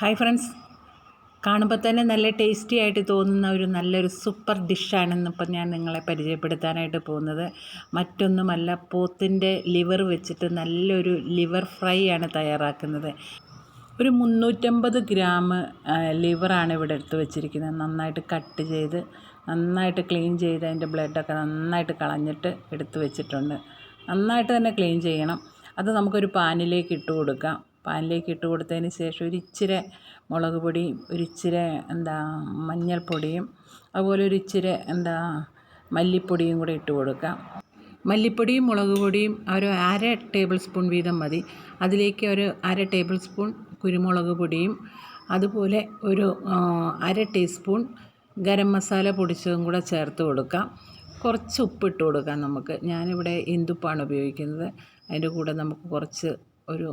Hi friends. കാണുമ്പോൾ തന്നെ നല്ല ടേസ്റ്റി ആയിട്ട് തോന്നുന്ന ഒരു നല്ലൊരു സൂപ്പർ ഡിഷാണെന്ന് ഇപ്പം ഞാൻ നിങ്ങളെ പരിചയപ്പെടുത്താനായിട്ട് പോകുന്നത്. മറ്റൊന്നുമല്ല പോത്തിന്റെ ലിവർ വെച്ചിട്ട് നല്ലൊരു ലിവർ ഫ്രൈ ആണ് തയ്യാറാക്കുന്നത്. ഒരു മുന്നൂറ്റമ്പത് ഗ്രാം ലിവറാണ് ഇവിടെ എടുത്ത് വെച്ചിരിക്കുന്നത്. നന്നായിട്ട് കട്ട് ചെയ്ത് നന്നായിട്ട് ക്ലീൻ ചെയ്ത് അതിന്റെ ബ്ലഡൊക്കെ നന്നായിട്ട് കളഞ്ഞിട്ട് എടുത്ത് വെച്ചിട്ടുണ്ട്. നന്നായിട്ട് തന്നെ ക്ലീൻ ചെയ്യണം. അത് നമുക്കൊരു പാനിലേക്ക് ഇട്ട് കൊടുക്കാം. പാനിലേക്ക് ഇട്ട് കൊടുത്തതിന് ശേഷം ഒരു ഇച്ചിരി മുളക് പൊടിയും ഒരു ഇച്ചിരി എന്താ മഞ്ഞൾപ്പൊടിയും അതുപോലെ ഒരു ഇച്ചിരി എന്താ മല്ലിപ്പൊടിയും കൂടെ ഇട്ട് കൊടുക്കാം. മല്ലിപ്പൊടിയും മുളക് പൊടിയും ഒരു അര ടേബിൾ സ്പൂൺ വീതം മതി. അതിലേക്ക് ഒരു അര ടേബിൾ സ്പൂൺ കുരുമുളക് പൊടിയും അതുപോലെ ഒരു അര ടീസ്പൂൺ ഗരം മസാല പൊടിച്ചതും കൂടെ ചേർത്ത് കൊടുക്കാം. കുറച്ച് ഉപ്പിട്ട് കൊടുക്കാം നമുക്ക്. ഞാനിവിടെ ഇന്ദുപ്പാണ് ഉപയോഗിക്കുന്നത്? അതിന്റെ കൂടെ നമുക്ക് കുറച്ച് ഒരു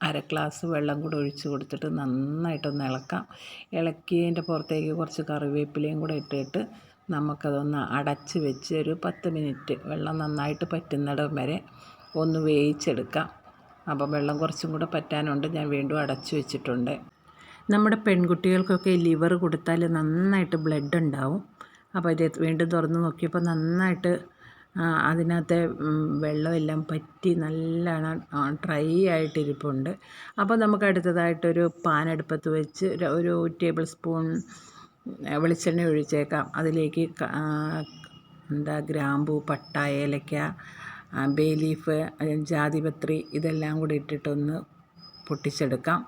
അര ഗ്ലാസ് വെള്ളം കൂടെ ഒഴിച്ച് കൊടുത്തിട്ട് നന്നായിട്ടൊന്ന് ഇളക്കാം. ഇളക്കിയതിന്റെ പുറത്തേക്ക് കുറച്ച് കറിവേപ്പിലയും കൂടെ ഇട്ടിട്ട് നമുക്കതൊന്ന് അടച്ച് വെച്ച് ഒരു പത്ത് മിനിറ്റ് വെള്ളം നന്നായിട്ട് പറ്റുന്നിടം വരെ ഒന്ന് വേവിച്ചെടുക്കാം. അപ്പം വെള്ളം കുറച്ചും കൂടെ പറ്റാനുണ്ട്. ഞാൻ വീണ്ടും അടച്ചു വെച്ചിട്ടുണ്ട്. നമ്മുടെ പെൺകുട്ടികൾക്കൊക്കെ ലിവർ കൊടുത്താൽ നന്നായിട്ട് ബ്ലഡ് ഉണ്ടാവും അപ്പോൾ ഇത് വീണ്ടും തുറന്ന് നോക്കിയപ്പോൾ നന്നായിട്ട് അതിനകത്തെ വെള്ളമെല്ലാം പറ്റി നല്ലോണം ഡ്രൈ ആയിട്ടിരിപ്പുണ്ട്. അപ്പോൾ നമുക്ക് അടുത്തതായിട്ടൊരു പാൻ അടുപ്പത്ത് വെച്ച് ഒരു ടേബിൾ സ്പൂൺ വെളിച്ചെണ്ണ ഒഴിച്ചേക്കാം. അതിലേക്ക് എന്താ ഗ്രാമ്പു പട്ട ഏലക്ക ബേ ലീഫ് ജാതിപത്രി ഇതെല്ലാം കൂടി ഇട്ടിട്ടൊന്ന് പൊട്ടിച്ചെടുക്കാം.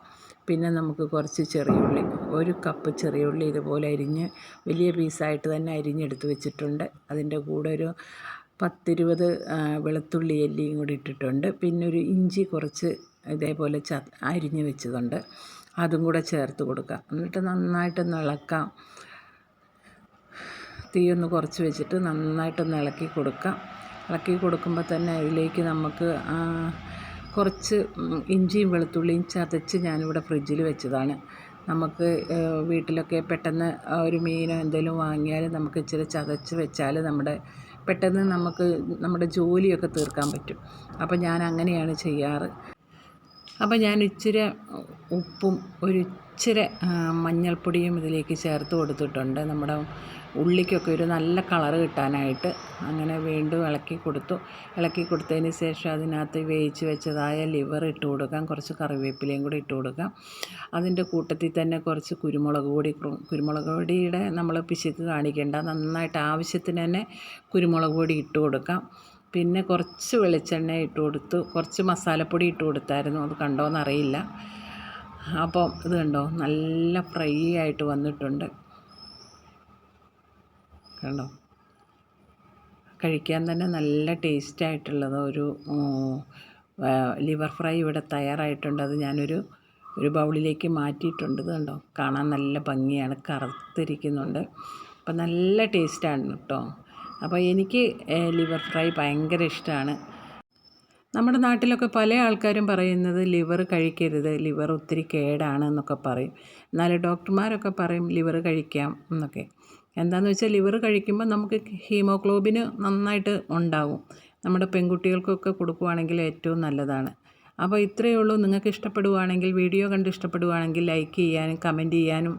പിന്നെ നമുക്ക് കുറച്ച് ചെറിയ ഉള്ളി ഒരു കപ്പ് ചെറിയ ഉള്ളി ഇതുപോലെ അരിഞ്ഞ് വലിയ പീസായിട്ട് തന്നെ അരിഞ്ഞെടുത്ത് വെച്ചിട്ടുണ്ട്. അതിന്റെ കൂടെ ഒരു പത്തിരുപത് വെളുത്തുള്ളി അല്ലിയും കൂടി ഇട്ടിട്ടുണ്ട്. പിന്നെ ഒരു ഇഞ്ചി കുറച്ച് ഇതേപോലെ ച അരിഞ്ഞ് വെച്ചതുണ്ട്. അതും കൂടെ ചേർത്ത് കൊടുക്കാം എന്നിട്ട് നന്നായിട്ടൊന്ന് ഇളക്കാം തീ ഒന്ന് കുറച്ച് വെച്ചിട്ട് നന്നായിട്ടൊന്ന് ഇളക്കി കൊടുക്കാം. ഇളക്കി കൊടുക്കുമ്പോൾ തന്നെ അതിലേക്ക് നമുക്ക് കുറച്ച് ഇഞ്ചിയും വെളുത്തുള്ളിയും ചതച്ച് ഞാനിവിടെ ഫ്രിഡ്ജിൽ വെച്ചതാണ്. നമുക്ക് വീട്ടിലൊക്കെ പെട്ടെന്ന് ഒരു മീനോ എന്തെങ്കിലും വാങ്ങിയാൽ നമുക്ക് ഇച്ചിരി ചതച്ച് വെച്ചാൽ നമ്മുടെ പെട്ടെന്ന് നമുക്ക് നമ്മുടെ ജോലിയൊക്കെ തീർക്കാൻ പറ്റും. അപ്പം ഞാൻ അങ്ങനെയാണ് ചെയ്യാറ്. അപ്പോൾ ഞാൻ ഇച്ചിരി ഉപ്പും ഒരു ഇച്ചിരി മഞ്ഞൾപ്പൊടിയും ഇതിലേക്ക് ചേർത്ത് കൊടുത്തിട്ടുണ്ട്. നമ്മുടെ ഉള്ളിക്കൊക്കെ ഒരു നല്ല കളർ കിട്ടാനായിട്ട് അങ്ങനെ വീണ്ടും ഇളക്കി കൊടുത്തു. ഇളക്കി കൊടുത്തതിന് ശേഷം അതിനകത്ത് വേവിച്ച് വെച്ചതായ ലിവർ ഇട്ട് കൊടുക്കാം. കുറച്ച് കറിവേപ്പിലയും കൂടി ഇട്ട് കൊടുക്കാം. അതിന്റെ കൂട്ടത്തിൽ തന്നെ കുറച്ച് കുരുമുളക് പൊടി കുരുമുളക് പൊടിയുടെ നമ്മൾ പിശുക്ക് കാണിക്കേണ്ട. നന്നായിട്ട് ആവശ്യത്തിന് തന്നെ കുരുമുളക് പൊടി ഇട്ട് കൊടുക്കാം. പിന്നെ കുറച്ച് വെളിച്ചെണ്ണ ഇട്ട് കൊടുത്തു. കുറച്ച് മസാലപ്പൊടി ഇട്ട് കൊടുത്തായിരുന്നു. അത് കണ്ടോയെന്നറിയില്ല അപ്പോൾ ഇത് കണ്ടോ? നല്ല ഫ്രൈ ആയിട്ട് വന്നിട്ടുണ്ട്. കണ്ടോ? കഴിക്കാൻ തന്നെ നല്ല ടേസ്റ്റ് ആയിട്ടുള്ളത്. ഒരു ലിവർ ഫ്രൈ ഇവിടെ തയ്യാറായിട്ടുണ്ട്. അത് ഞാനൊരു ഒരു ബൗളിലേക്ക് മാറ്റിയിട്ടുണ്ട്. കണ്ടോ? കാണാൻ നല്ല ഭംഗിയാണ്. കറുത്തിരിക്കുന്നുണ്ട്. അപ്പം നല്ല ടേസ്റ്റാണ് കേട്ടോ അപ്പോൾ എനിക്ക് ലിവർ ഫ്രൈ ഭയങ്കര ഇഷ്ടമാണ് നമ്മുടെ നാട്ടിലൊക്കെ പല ആൾക്കാരും പറയുന്നത് ലിവർ കഴിക്കരുത് ലിവർ ഒത്തിരി കേടാണ് എന്നൊക്കെ പറയും. എന്നാൽ ഡോക്ടർമാരൊക്കെ പറയും ലിവർ കഴിക്കാം എന്നൊക്കെ. എന്താണെന്ന് വെച്ചാൽ ലിവർ കഴിക്കുമ്പോൾ നമുക്ക് ഹീമോഗ്ലോബിന് നന്നായിട്ട് ഉണ്ടാവും. നമ്മുടെ പെൺകുട്ടികൾക്കൊക്കെ കൊടുക്കുവാണെങ്കിൽ ഏറ്റവും നല്ലതാണ്. അപ്പോൾ ഇത്രയേ ഉള്ളൂ. നിങ്ങൾക്ക് ഇഷ്ടപ്പെടുവാണെങ്കിൽ വീഡിയോ കണ്ട് ഇഷ്ടപ്പെടുവാണെങ്കിൽ ലൈക്ക് ചെയ്യാനും കമന്റ് ചെയ്യാനും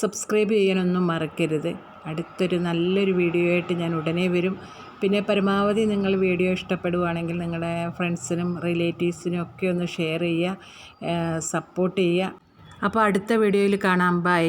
സബ്സ്ക്രൈബ് ചെയ്യാനൊന്നും മറക്കരുത്. അടുത്തൊരു നല്ലൊരു വീഡിയോ ആയിട്ട് ഞാൻ ഉടനെ വരും. പിന്നെ പരമാവധി നിങ്ങൾ വീഡിയോ ഇഷ്ടപ്പെടുവാണെങ്കിൽ നിങ്ങളുടെ ഫ്രണ്ട്സിനും റിലേറ്റീവ്സിനും ഒക്കെ ഒന്ന് ഷെയർ ചെയ്യുക സപ്പോർട്ട് ചെയ്യുക. അപ്പോൾ അടുത്ത വീഡിയോയിൽ കാണാം. ബൈ.